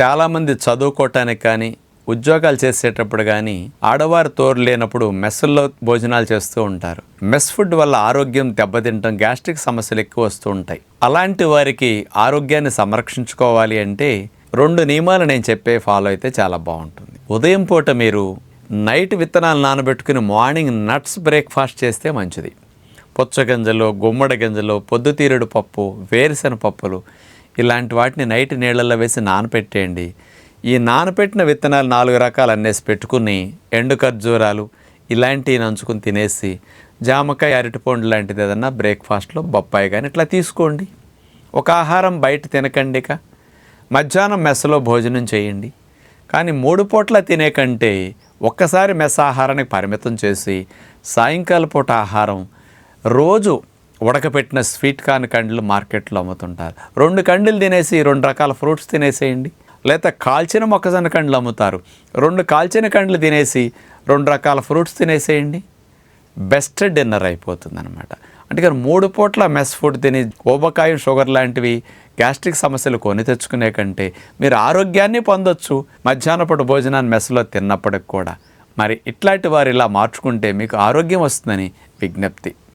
చాలామంది చదువుకోవటానికి కానీ ఉద్యోగాలు చేసేటప్పుడు కానీ ఆడవారు తోరు లేనప్పుడు మెస్సుల్లో భోజనాలు చేస్తూ ఉంటారు. మెస్ ఫుడ్ వల్ల ఆరోగ్యం దెబ్బతింటం గ్యాస్ట్రిక్ సమస్యలు ఎక్కువ వస్తూ ఉంటాయి. అలాంటి వారికి ఆరోగ్యాన్ని సంరక్షించుకోవాలి అంటే రెండు నియమాలు నేను చెప్పే ఫాలో అయితే చాలా బాగుంటుంది. ఉదయం పూట మీరు నైట్ విత్తనాలు నానబెట్టుకుని మార్నింగ్ నట్స్ బ్రేక్ఫాస్ట్ చేస్తే మంచిది. పుచ్చగింజలు గుమ్మడి గింజలు పొద్దుతీరుడు పప్పు వేరుశెన పప్పులు ఇలాంటి వాటిని నైట్ నీళ్ళల్లో వేసి నానపెట్టేయండి. ఈ నానపెట్టిన విత్తనాలు నాలుగు రకాలు అన్నేసి పెట్టుకుని ఎండు ఖర్జూరాలు ఇలాంటివి నంచుకుని తినేసి జామకాయ అరటిపండు లాంటిది ఏదన్నా బ్రేక్ఫాస్ట్లో బొప్పాయి కానీ ఇట్లా తీసుకోండి. ఒక ఆహారం బయట తినకండి ఇక. మధ్యాహ్నం మెస్సలో భోజనం చేయండి. కానీ మూడు పూట్ల తినే కంటే ఒక్కసారి మెస్ ఆహారానికి పరిమితం చేసి సాయంకాల పూట ఆహారం రోజు ఉడకపెట్టిన స్వీట్ కార్న్ కండ్లు మార్కెట్లో అమ్ముతుంటారు. రెండు కండ్లు తినేసి రెండు రకాల ఫ్రూట్స్ తినేసేయండి. లేదా కాల్చిన మొక్కజొన్న కండ్లు అమ్ముతారు. రెండు కాల్చిన కండ్లు తినేసి రెండు రకాల ఫ్రూట్స్ తినేసేయండి. బెస్ట్ డిన్నర్ అయిపోతుంది అనమాట అంటే మూడు పూట్ల మెస్ ఫుడ్ తిని ఊబకాయం షుగర్ లాంటివి గ్యాస్ట్రిక్ సమస్యలు కొని తెచ్చుకునే కంటే మీరు ఆరోగ్యాన్ని పొందొచ్చు. మధ్యాహ్నపూట భోజనాన్ని మెస్లో తిన్నప్పటికి కూడా. మరి ఇట్లాంటి వారు ఇలా మార్చుకుంటే మీకు ఆరోగ్యం వస్తుందని విజ్ఞప్తి.